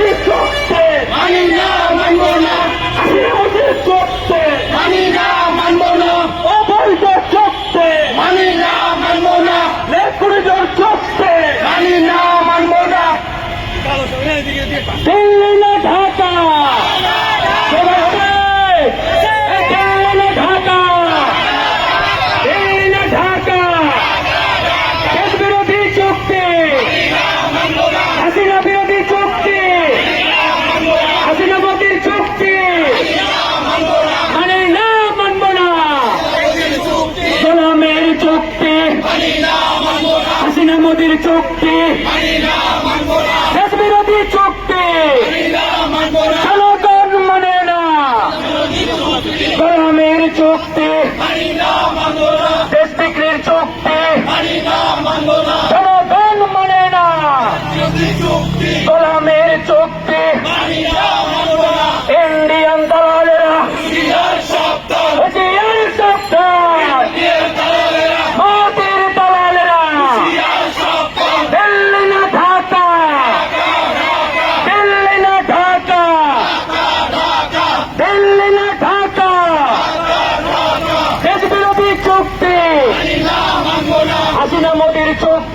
বিরোধী হাসিনা মোদীর চুক্তি। দেশ বিরোধী চুক্তি। জনগণ মানে না। গোলামের চুক্তি। দেশ বিক্রির চুক্তি। জনগণ মানে না। গোলামের চুক্তি।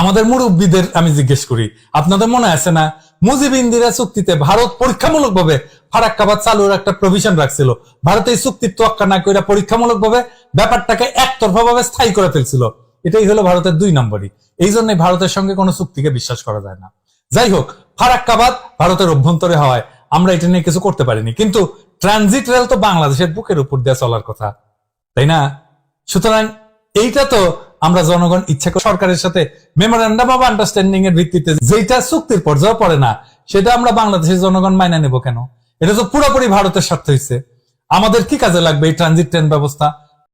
আমাদের মুরব্বীদের আমি জিজ্ঞেস করি, আপনাদের মনে আছে না মুজিব ইন্দিরা চুক্তিতে ভারত পরীক্ষামূলকভাবে ফারাক্কাবাদ চালুর একটা প্রভিশন রাখছিল। ভারত এই চুক্তির তোয়াক্কা না করে পরীক্ষামূলকভাবে ব্যাপারটাকে একতরফাভাবে স্থায়ী করে ফেলছিল। এটাই হলো ভারতের দুই নম্বরই। এই জন্য ভারতের সঙ্গে কোনো চুক্তিকে বিশ্বাস করা যায় না। যাই হোক, ফারাক্কাবাদ ভারতের অভ্যন্তরে হওয়ায় আমরা এটা নিয়ে কিছু করতে পারিনি। কিন্তু ট্রানজিট রেল তো বাংলাদেশের বুকের উপর দিয়ে চলার কথা, তাই না? সুতরাং এইটা তো আমরা জনগণ ইচ্ছা করে সরকারের সাথে মেমোরেন্ডাম অফ আন্ডারস্ট্যান্ডিং এর ভিত্তিতে যেটা চুক্তির পর্যায়ে পড়ে না, সেটা আমরা বাংলাদেশের জনগণ মাইনা নেব কেন? এটা তো পুরোপুরি ভারতের স্বার্থ হয়েছে আমাদের কি কাজে লাগবে এই ট্রানজিট ট্রেন ব্যবস্থা?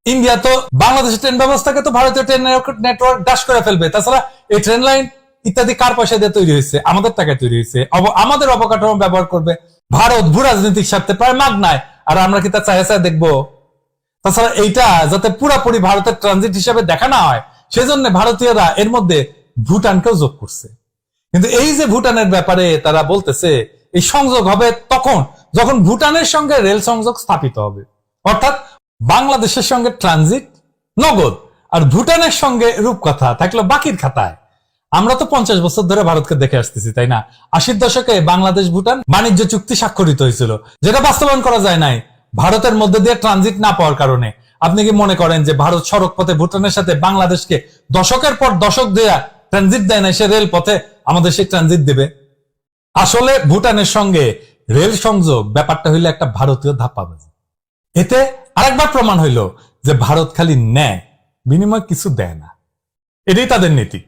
ইন্ডিয়া তো বাংলাদেশের ট্রেন ব্যবস্থাকে তো ভারতীয় ট্রেন নেটওয়ার্ক ডাশ করে ফেলবে। তাছাড়া এই ট্রেন লাইন ইত্যাদি কার পয়সা দিয়ে তৈরি হয়েছে আমাদের টাকায় তৈরি হয়েছে আমাদের অবকাঠামো ব্যবহার করবে। ভারত ভূ রাজনৈতিক স্বার্থে প্রায় মাগ নাই আর আমরা কি তা চাহে চাহে দেখব? তাছাড়া এইটা যাতে পুরাপুরি ভারতের ট্রানজিট হিসাবে দেখা না হয়, সেজন্য ভারতীয়রা এর মধ্যে ভুটানকেও যোগ করছে। কিন্তু এই যে ভুটানের ব্যাপারে তারা বলতেছে, এই সংযোগ হবে তখন, যখন ভুটানের সঙ্গে রেল সংযোগ স্থাপিত হবে। অর্থাৎ বাংলাদেশের সঙ্গে ট্রানজিট নগদ, আর ভুটানের সঙ্গে রূপকথা থাকল বাকির খাতায়। আমরা তো পঞ্চাশ বছর ধরে ভারতকে দেখে আসতেছি, তাই না? আশির দশকে বাংলাদেশ ভুটান বাণিজ্য চুক্তি স্বাক্ষরিত হয়েছিল, যেটা বাস্তবায়ন করা যায় নাই। ভারতের মধ্যে দিয়ে ট্রানজিট না পাওয়ার কারণে। আপনি কি মনে করেন যে ভারত সড়ক পথে ভুটানের সাথে বাংলাদেশকে দশকের পর দশক দেয়া ট্রানজিট দেয় না সে রেল পথে আমাদের সেই ট্রানজিট দেবে? আসলে ভুটানের সঙ্গে রেল সংযোগ ব্যাপারটা হইল একটা ভারতীয় ধাপ্পাবাজি। এতে আরেকবার প্রমাণ হইল যে ভারত খালি নেয়, বিনিময় কিছু দেয় না। এটাই তাদের নীতি।